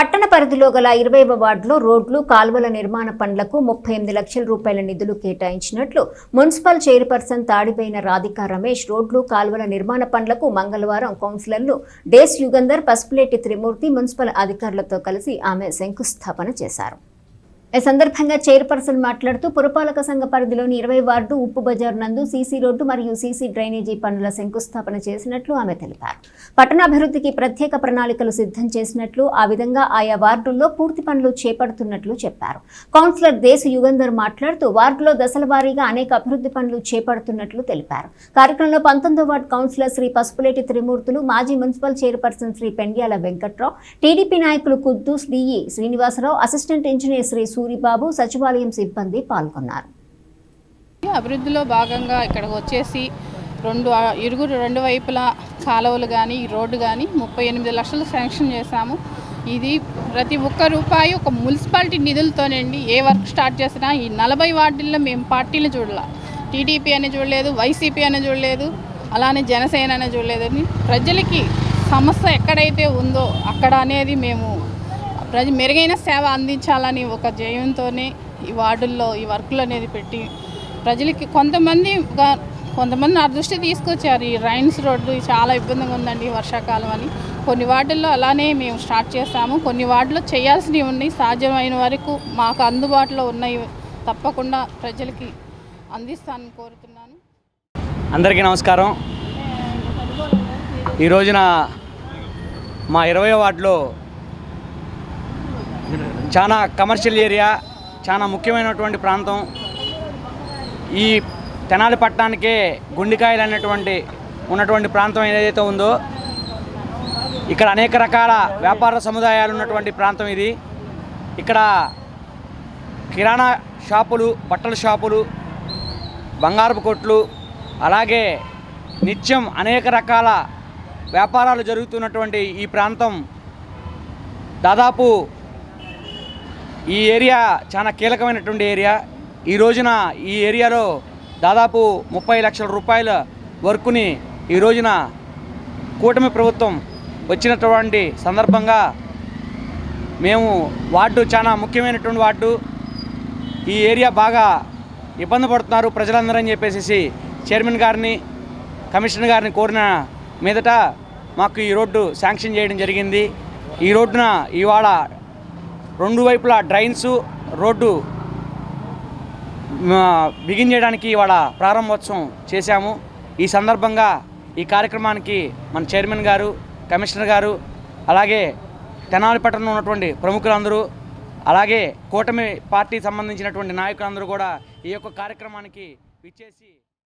పట్టణ పరిధిలో గల ఇరవైవ వార్డులో రోడ్లు కాల్వల నిర్మాణ పనులకు ముప్పై ఎనిమిది లక్షల రూపాయల నిధులు కేటాయించినట్లు మున్సిపల్ చైర్పర్సన్ తాడిపోయిన రాధికా రమేష్ రోడ్లు కాల్వల నిర్మాణ పనులకు మంగళవారం కౌన్సిలర్లు డేస్ యుగంధర్ పసుపులేటి త్రిమూర్తి మున్సిపల్ అధికారులతో కలిసి ఆమె శంకుస్థాపన చేశారు. ఈ సందర్భంగా చైర్పర్సన్ మాట్లాడుతూ పురపాలక సంఘ పరిధిలోని ఇరవై వార్డు ఉప్పు బజార్ నందు సీసీ రోడ్డు మరియు సీసీ డ్రైనేజీ పనుల శంకుస్థాపన చేసినట్లు ఆమె తెలిపారు. పట్టణాభివృద్ధికి ప్రత్యేక ప్రణాళికలు సిద్ధం చేసినట్లు ఆ విధంగా ఆయా వార్డుల్లో పూర్తి పనులు చేపడుతున్నట్లు చెప్పారు. కౌన్సిలర్ దేశ యుగంధర్ మాట్లాడుతూ వార్డులో దశల వారీగా అనేక అభివృద్ధి పనులు చేపడుతున్నట్లు తెలిపారు. కార్యక్రమంలో పంతొమ్మిదో వార్డు కౌన్సిలర్ శ్రీ పసుపులేటి త్రిమూర్తులు మాజీ municipal chairperson Shri Pendyala Venkatrao TDP నాయకులు Kuddus DE Srinivasarao assistant engineer Shri Suribabu సచివాలయం సిబ్బంది పాల్గొన్నారు. అభివృద్ధిలో భాగంగా ఇక్కడికి వచ్చేసి రెండు ఇరుగు ఇరుగురు రెండు వైపులా కాలువలు కానీ రోడ్డు కానీ ముప్పై ఎనిమిది లక్షలు శాంక్షన్ చేశాము. ఇది ప్రతి ఒక్క రూపాయి ఒక మున్సిపాలిటీ నిధులతోనండి ఏ వర్క్ స్టార్ట్ చేసినా ఈ నలభై వార్డుల్లో మేము పార్టీలు చూడాల. టీడీపీ అని చూడలేదు వైసీపీ అని చూడలేదు అలానే జనసేన అని చూడలేదని ప్రజలకి సమస్య ఎక్కడైతే ఉందో అక్కడ అనేది మేము ప్రజ మెరుగైన సేవ అందించాలని ఒక జయంతోనే ఈ వార్డుల్లో ఈ వర్కులు అనేది పెట్టి ప్రజలకి కొంతమంది కొంతమంది నా దృష్టి తీసుకొచ్చారు. ఈ రైన్స్ రోడ్డు చాలా ఇబ్బందిగా ఉందండి వర్షాకాలం అని. కొన్ని వార్డుల్లో అలానే మేము స్టార్ట్ చేస్తాము కొన్ని వార్డుల్లో చేయాల్సినవి ఉన్నాయి. సాధ్యమైన వరకు మాకు అందుబాటులో ఉన్నాయి. తప్పకుండా ప్రజలకి అందిస్తానని కోరుతున్నాను. అందరికీ నమస్కారం. ఈ రోజున మా ఇరవై వార్డులో చాలా కమర్షియల్ ఏరియా చాలా ముఖ్యమైనటువంటి ప్రాంతం. ఈ తెనాలి పట్టణానికే గుండికాయలు అనేటువంటి ఉన్నటువంటి ప్రాంతం ఏదైతే ఉందో ఇక్కడ అనేక రకాల వ్యాపార సముదాయాలు ఉన్నటువంటి ప్రాంతం ఇది. ఇక్కడ కిరాణా షాపులు బట్టల షాపులు బంగారపు కొట్లు అలాగే నిత్యం అనేక రకాల వ్యాపారాలు జరుగుతున్నటువంటి ఈ ప్రాంతం. దాదాపు ఈ ఏరియా చాలా కీలకమైనటువంటి ఏరియా. ఈ రోజున ఈ ఏరియాలో దాదాపు ముప్పై లక్షల రూపాయల వర్కుని ఈ రోజున కూటమి ప్రభుత్వం వచ్చినటువంటి సందర్భంగా మేము వార్డు చాలా ముఖ్యమైనటువంటి వార్డు. ఈ ఏరియా బాగా ఇబ్బంది పడుతున్నారు ప్రజలందరూ అని చెప్పేసి చైర్మన్ గారిని కమిషనర్ గారిని కోరిన మీదట మాకు ఈ రోడ్డు శాంక్షన్ చేయడం జరిగింది. ఈ రోడ్డున ఇవాళ రెండు వైపులా డ్రైన్స్ రోడ్డు బిగించేయడానికి బిగిన్ చేయడానికి ఇవాళ ప్రారంభోత్సవం చేశాము. ఈ సందర్భంగా ఈ కార్యక్రమానికి మన చైర్మన్ గారు కమిషనర్ గారు అలాగే తెనాలి పట్టణంలో ఉన్నటువంటి ప్రముఖులందరూ అలాగే కూటమి పార్టీ సంబంధించినటువంటి నాయకులందరూ కూడా ఈ యొక్క కార్యక్రమానికి విచ్చేసి